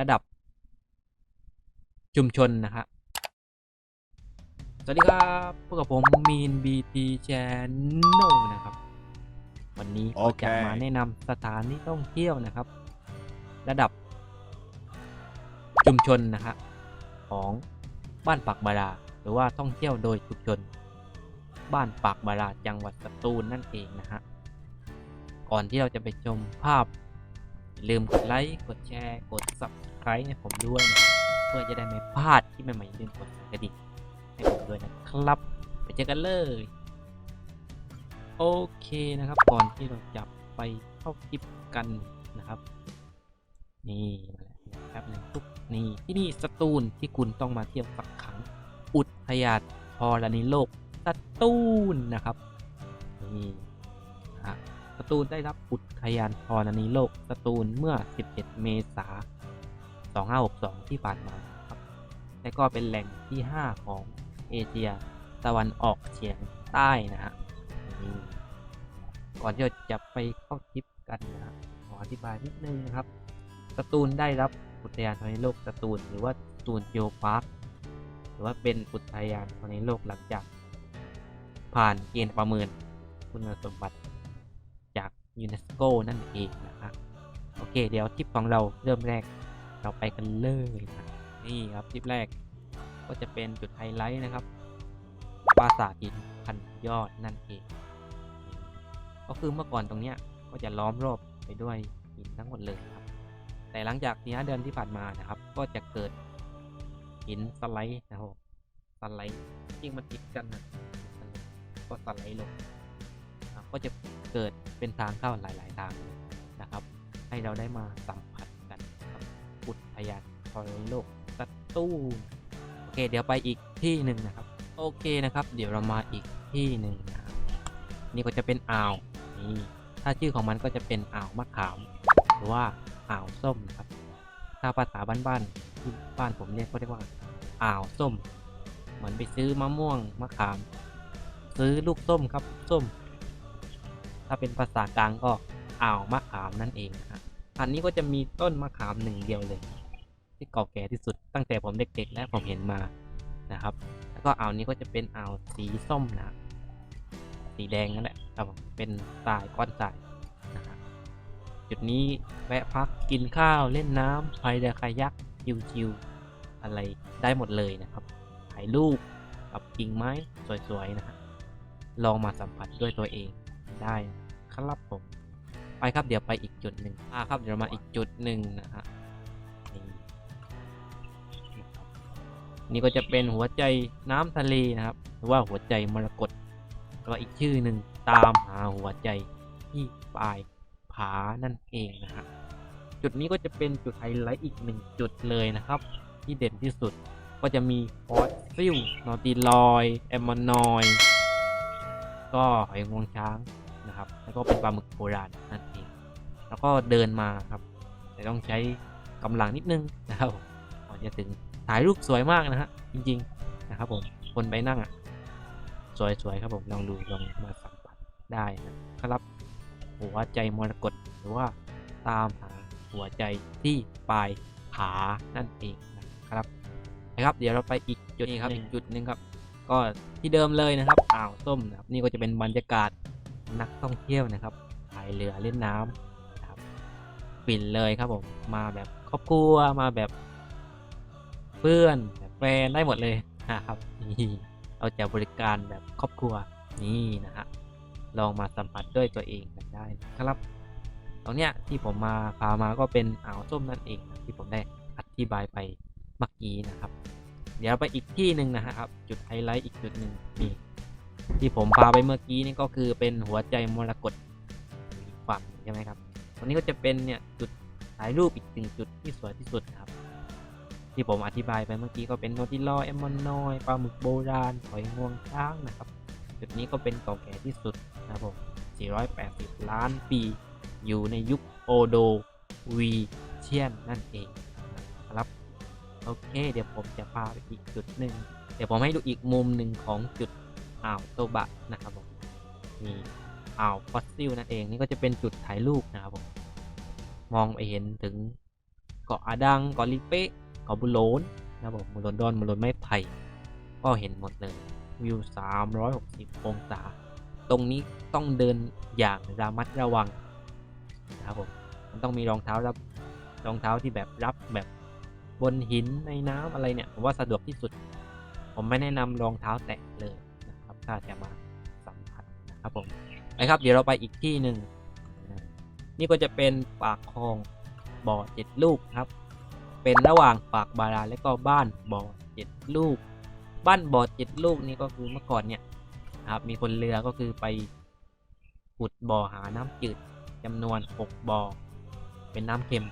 ระดับชุมชนนะครับ สวัสดีครับพวกกับผมมีนบีทีแชนแนลนะครับ วันนี้ก็จะโอเคมาแนะนำสถานที่ท่องเที่ยวนะครับ ระดับชุมชนนะครับของบ้านปากบาราหรือว่าท่องเที่ยวโดยชุมชน บ้านปากบาราจังหวัดสตูลนั่นเองนะฮะก่อนที่เราจะไปชมภาพ อย่าลืมกดไลค์ กดแชร์ กด subscribe ให้ผมด้วยนะเพื่อจะได้ไม่พลาดที่ใหม่ๆอย่าลืมกดกระดิ่งให้ผมด้วยนะครับ ไปเจอกันเลย โอเคนะครับ ก่อนที่เราจะไปเข้าคลิปกันนะครับ นี่มาแป๊บหนึงปุ๊บนี่ที่นี่สตูลที่คุณต้องมาเที่ยวสักครั้ง อุทยานธรณีโลกสตูลนะครับนี่ สตูลได้รับอุทยานธรณีโลกสตูลเมื่อ11เมษายน 2562 ที่ผ่านมาครับ และก็เป็นแหล่งที่ 5 ของเอเชียตะวันออกเฉียงใต้นะฮะก่อนที่เราจะไปเข้าคลิปกันนะฮะขออธิบายนิดนึงนะครับ สตูลได้รับอุทยานธรณีโลกสตูลหรือว่าสตูลโยพาร์คหรือว่าเป็นอุทยานธรณีโลกหลังจาก ผ่านเกณฑ์ประเมินคุณสมบัติ ยูเนสโกนั่นเองนะครับโอเค เดี๋ยวทริปของเราเริ่มแรกเราไปกันเลยนะนี่ครับทริปแรกก็จะเป็นจุดไฮไลท์นะครับปราสาทหินพันยอดนั่นเอง ก็คือเมื่อก่อนตรงเนี้ยก็จะล้อมรอบไปด้วยหินทั้งหมดเลยครับ แต่หลังจากนี้เดือนที่ผ่านมานะครับ ก็จะเกิดหินสไลด์นะครับสไลด์ยิ่งมันติดกันนะก็สไลด์ลงนะครับก็จะเกิด เป็นทางเข้าหลาย ๆ ทางนะครับ ให้เราได้มาสัมผัสกันกับอุทยานธรณีโลกสตูโอเค เดี๋ยวไปอีกที่หนึ่งนะครับ โอเคนะครับ เดี๋ยวเรามาอีกที่หนึ่งนะครับนี่ก็จะเป็นอ่าวนี่ถ้าชื่อของมันก็จะเป็นอ่าวมะขามหรือว่าอ่าวส้มนะครับ ถ้าภาษาบ้านๆที่บ้านผมเรียกก็เรียกว่าอ่าวส้ม เหมือนไปซื้อมะม่วงมะขาม ซื้อลูกส้มครับส้ม ถ้าเป็นภาษากลางก็อ่าวมะขามนั่นเองนะครับอันนี้ก็จะมีต้นมะขามหนึ่งเดียวเลย ที่เก่าแก่ที่สุดตั้งแต่ผมเด็กๆและผมเห็นมานะครับ แล้วก็อ่าวนี้ก็จะเป็นอ่าวสีส้มนะสีแดงนั่นแหละครับเป็นทรายก้อนทรายนะครับจุดนี้แวะพักกินข้าวเล่นน้ำพายเรือคายักชิวๆอะไรได้หมดเลยนะครับถ่ายรูปกับกิ่งไม้สวยๆนะฮะลองมาสัมผัสด้วยตัวเอง ได้ครับผม ไปครับเดี๋ยวไปอีกจุดหนึ่งอ่าครับเดี๋ยวมาอีกจุดหนึ่งนะฮะนี่นะครับนี่ก็จะเป็นหัวใจน้ำทะเลนะครับ หรือว่าหัวใจมรกตหรือว่าอีกชื่อหนึ่งตามหาหัวใจที่ปลายผานั่นเองนะฮะจุดนี้ก็จะเป็นจุดไฮไลท์อีกหนึ่งจุดเลยนะครับ ที่เด่นที่สุดก็จะมีฟอสซิลนอติลอยแอมมอนอย ก็หอยงวงช้าง นะครับ แล้วก็เป็นปลาหมึกโบราณนั่นเองแล้วก็เดินมาครับ แต่ต้องใช้กำลังนิดนึงนะครับก่อนจะถึงถ่ายรูปสวยมากนะฮะจริงๆนะครับผมคนไปนั่งอะสวยๆครับผมลองดูลองมาสัมผัสได้นะครับ หัวใจมรกตหรือว่าตามหาหัวใจที่ปลายผานั่นเองนะครับนะครับ เดี๋ยวเราไปอีกจุดนี้ครับอีกจุดนึงครับ ก็ที่เดิมเลยนะครับอ่าวส้มนะครับนี่ก็จะเป็นบรรยากาศ นักท่องเที่ยวนะครับพายเรือเล่นน้ำนะครับปิ่นเลยครับผมมาแบบครอบครัวมาแบบเพื่อนแบบแฟนได้หมดเลยนะครับนี่เราจะบริการแบบครอบครัวนี่นะฮะลองมาสัมผัสด้วยตัวเองกันได้นะครับตรงเนี้ยที่ผมมาพามาก็เป็นอ่าวส้มนั่นเองนะที่ผมได้อธิบายไปเมื่อกี้นะครับ เดี๋ยวไปอีกที่หนึ่งนะครับ จุดไฮไลท์อีกจุดหนึ่งนี่ ที่ผมพาไปเมื่อกี้นี่ก็คือเป็นหัวใจมรกตอีกฝั่งใช่ไหมครับตรงนี้ก็จะเป็นเนี่ยจุดถ่ายรูปอีกหนึ่งจุดที่สวยที่สุดครับ ที่ผมอธิบายไปเมื่อกี้ก็เป็นโนติลอแอมมอนนอยปลาหมึกโบราณหอยงวงช้างนะครับ จุดนี้ก็เป็นเก่าแก่ที่สุดนะครับผม480 ล้านปี อยู่ในยุคโอโดวีเชียนนั่นเองนะครับโอเค เดี๋ยวผมจะพาไปอีกจุดหนึ่งเดี๋ยวผมให้ดูอีกมุมหนึ่งของจุด อ่าวโตบะนะครับผมมีอ่าวฟอสซิลนั่นเองนี่ก็จะเป็นจุดถ่ายรูปนะครับผมมองไปเห็นถึงเกาะอาดังเกาะลิเป้เกาะบุโลนนะครับผมบุโลนดอนบุโลนไม้ไผ่ก็เห็นหมดเลยวิว 360 องศา ตรงนี้ต้องเดินอย่างระมัดระวังนะครับผมมันต้องมีรองเท้ารับรองเท้าที่แบบรับแบบบนหินในน้ำอะไรเนี่ยผมว่าสะดวกที่สุด ผมไม่แนะนำรองเท้าแตะเลย ครับถ้าจะมาสัมผัสนะครับผมไปครับเดี๋ยวเราไปอีกที่หนึ่งนี่ก็จะเป็นปากคลองบ่อเจ็ดลูกครับ เป็นระหว่างปากบาราและก็บ้านบ่อเจ็ดลูก บ้านบ่อเจ็ดลูกนี่ก็คือเมื่อก่อนเนี่ยนะครับมีคนเรือก็คือไปขุดบ่อหาน้ำจืดจำนวนหกบ่อเป็นน้ำเค็ม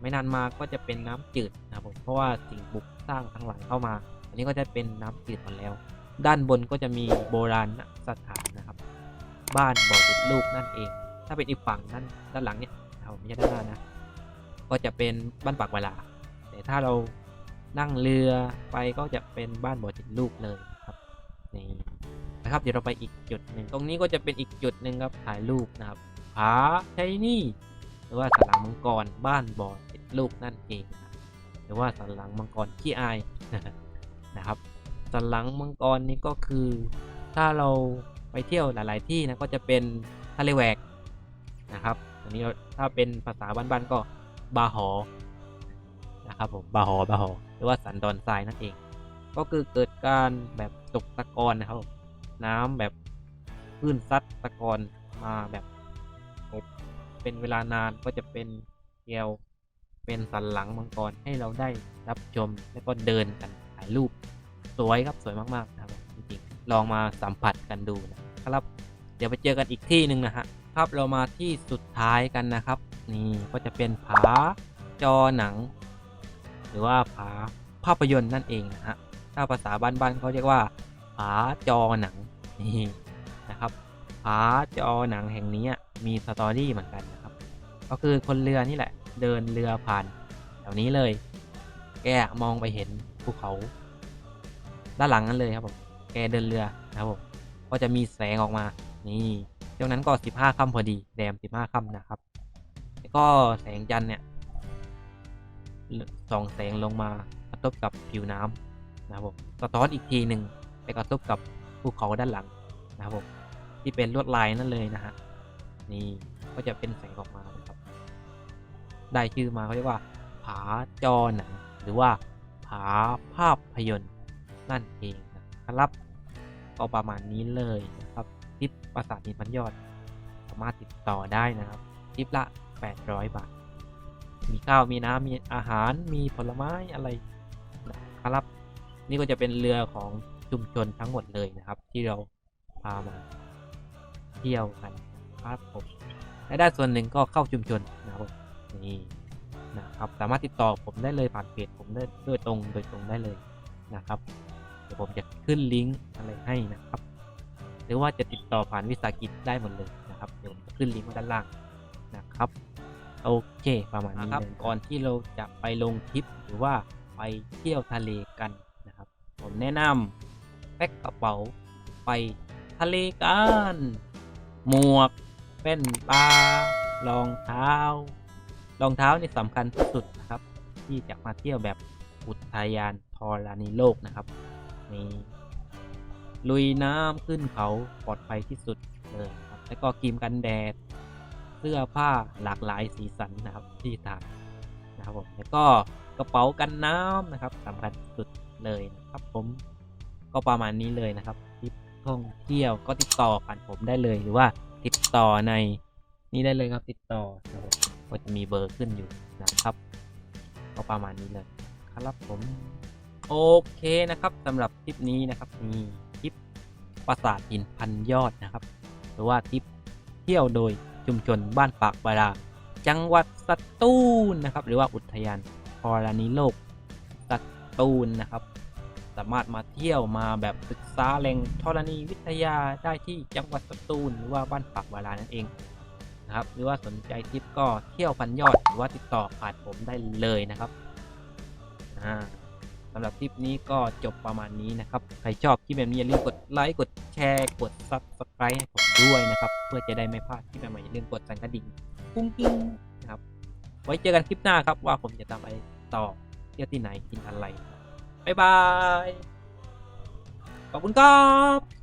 ไม่นานมาก็จะเป็นน้ำจืดนะครับผมเพราะว่าสิ่งบุกสร้างทั้งหลายเข้ามา อันนี้ก็จะเป็นน้ำจืดหมดแล้ว ด้านบนก็จะมีโบราณสถานนะครับ บ้านบ่อเจ็ดลูกนั่นเอง ถ้าเป็นอีกฝั่งด้านด้านหลังเนี่ยเอาไม่ใช่ด้านหน้านะ ก็จะเป็นบ้านปากเวลา แต่ถ้าเรานั่งเรือไปก็จะเป็นบ้านบ่อเจ็ดลูกเลยครับนี่นะครับเดี๋ยวเราไปอีกจุดหนึ่งตรงนี้ก็จะเป็นอีกจุดหนึ่งครับถ่ายรูปนะครับผาชัยนี่หรือว่าสันหลังมังกรบ้านบ่อเจ็ดลูกนั่นเอง หรือว่าสันหลังมังกรขี้อายนะครับ สันหลังมังกรนี้ก็คือ ถ้าเราไปเที่ยวหลาย ๆ ที่นะก็จะเป็นทะเลแหวกนะครับอันนี้ถ้าเป็นภาษาบ้าน ๆ ก็บาหอนะครับผมบาหอบาหอหรือว่าสันดอนทรายนั่นเอง ก็คือเกิดการแบบตกตะกอนนะครับผมน้ำแบบคลื่นซัดตะกอนมาแบบอบเป็นเวลานานก็จะเป็นเกลียวเป็นสันหลังมังกรให้เราได้รับชมแล้วก็เดินกันถ่ายรูป สวยครับสวยมากๆนะครับจริงๆลองมาสัมผัสกันดูนะครับ เดี๋ยวไปเจอกันอีกที่หนึ่งนะฮะครับเรามาที่สุดท้ายกันนะครับ นี่ก็จะเป็นผาจอหนัง หรือว่าผาภาพยนตร์นั่นเองนะฮะถ้าภาษาบ้านๆเขาเรียกว่าผาจอหนังนี่นะครับผาจอหนังแห่งนี้มีสตอรี่เหมือนกันนะครับ ก็คือคนเรือนี่แหละ เดินเรือผ่านแถวนี้เลย แกมองไปเห็นภูเขา ด้านหลังนั้นเลยครับผมแกเดินเรือนะครับผมก็จะมีแสงออกมา นี่ช่วงนั้นก็สิบห้าค่ำพอดีแรมสิบห้าค่ำนะครับ แล้วก็แสงจันทร์เนี่ยส่องแสงลงมากระทบกับผิวน้ำนะครับผมสะท้อนอีกทีหนึ่งไปกระทบกับภูเขาด้านหลังนะครับผมที่เป็นลวดลายนั่นเลยนะฮะนี่ก็จะเป็นแสงออกมานะครับ ได้ชื่อมาเขาเรียกว่า ผาจอหนังหรือว่าผาภาพยนตร์ นั่นเองนะครับก็ประมาณนี้เลยนะครับทิปปราสาทหิพันยอด สามารถติดต่อได้นะครับทิปละ 800 บาท มีข้าวมีน้ำมีอาหารมีผลไม้อะไรนะครับ นี่ก็จะเป็นเรือของชุมชนทั้งหมดเลยนะครับ ที่เราพามาเที่ยวกันครับผมและด้ส่วนหนึ่งก็เข้าชุมชนนะครับนี่นะครับ สามารถติดต่อผมได้เลยผ่านเพจผมได้โดยตรงโดยตรงได้เลยนะครับ ดี๋ยวผมจะขึ้นลิงก์อะไรให้นะครับ หรือว่าจะติดต่อผ่านวิสาหกิจได้หมดเลยนะครับเดี๋ยวผมจะขึ้นลิงก์ไว้ด้านล่างนะครับโอเคประมาณนี้ครับก่อนที่เราจะไปลงทริปหรือว่าไปเที่ยวทะเลกันนะครับ ผมแนะนำแพ็คกระเป๋าไปทะเลกันหมวกเป็นปลารองเท้ารองเท้านี่สำคัญที่สุดนะครับ ที่จะมาเที่ยวแบบอุทยานธรณีโลกนะครับ นี่ลุยน้ำขึ้นเขาปลอดภัยที่สุดเลยครับแล้วก็ครีมกันแดด เสื้อผ้าหลากหลายสีสันนะครับที่ทางนะครับผมแล้วก็กระเป๋ากันน้ำนะครับสำคัญสุดเลยนะครับผมก็ประมาณนี้เลยนะครับทริปท่องเที่ยวก็ติดต่อผ่านผมได้เลยหรือว่าติดต่อในนี่ได้เลยครับติดต่อนะครับก็จะมีเบอร์ขึ้นอยู่นะครับ ก็ประมาณนี้เลยครับผม โอเคนะครับสำหรับทริปนี้นะครับมีทริปปราสาทหินพันยอดนะครับ หรือว่าทริปเที่ยวโดยชุมชนบ้านปากบาราจังหวัดสตูลนะครับ หรือว่าอุทยานธรณีโลกสตูลนะครับ สามารถมาเที่ยวมาแบบศึกษาแหล่งธรณีวิทยาได้ที่จังหวัดสตูลหรือว่าบ้านปากบารานั่นเองนะครับ หรือว่าสนใจทริปก็เที่ยวพันยอดหรือว่าติดต่อผ่านผมได้เลยนะครับอ่า สำหรับคลิปนี้ก็จบประมาณนี้นะครับ ใครชอบคลิปแบบนี้อย่าลืมกดไลค์ กดแชร์ กด subscribe ให้ผมด้วยนะครับ เพื่อจะได้ไม่พลาดคลิปใหม่ๆอย่าลืมกดสั่นกระดิ่งกุ้งกิ้งนะครับ ไว้เจอกันคลิปหน้าครับว่าผมจะทำอะไรต่อเที่ยวที่ไหนกินอะไร บ๊ายบาย ขอบคุณครับ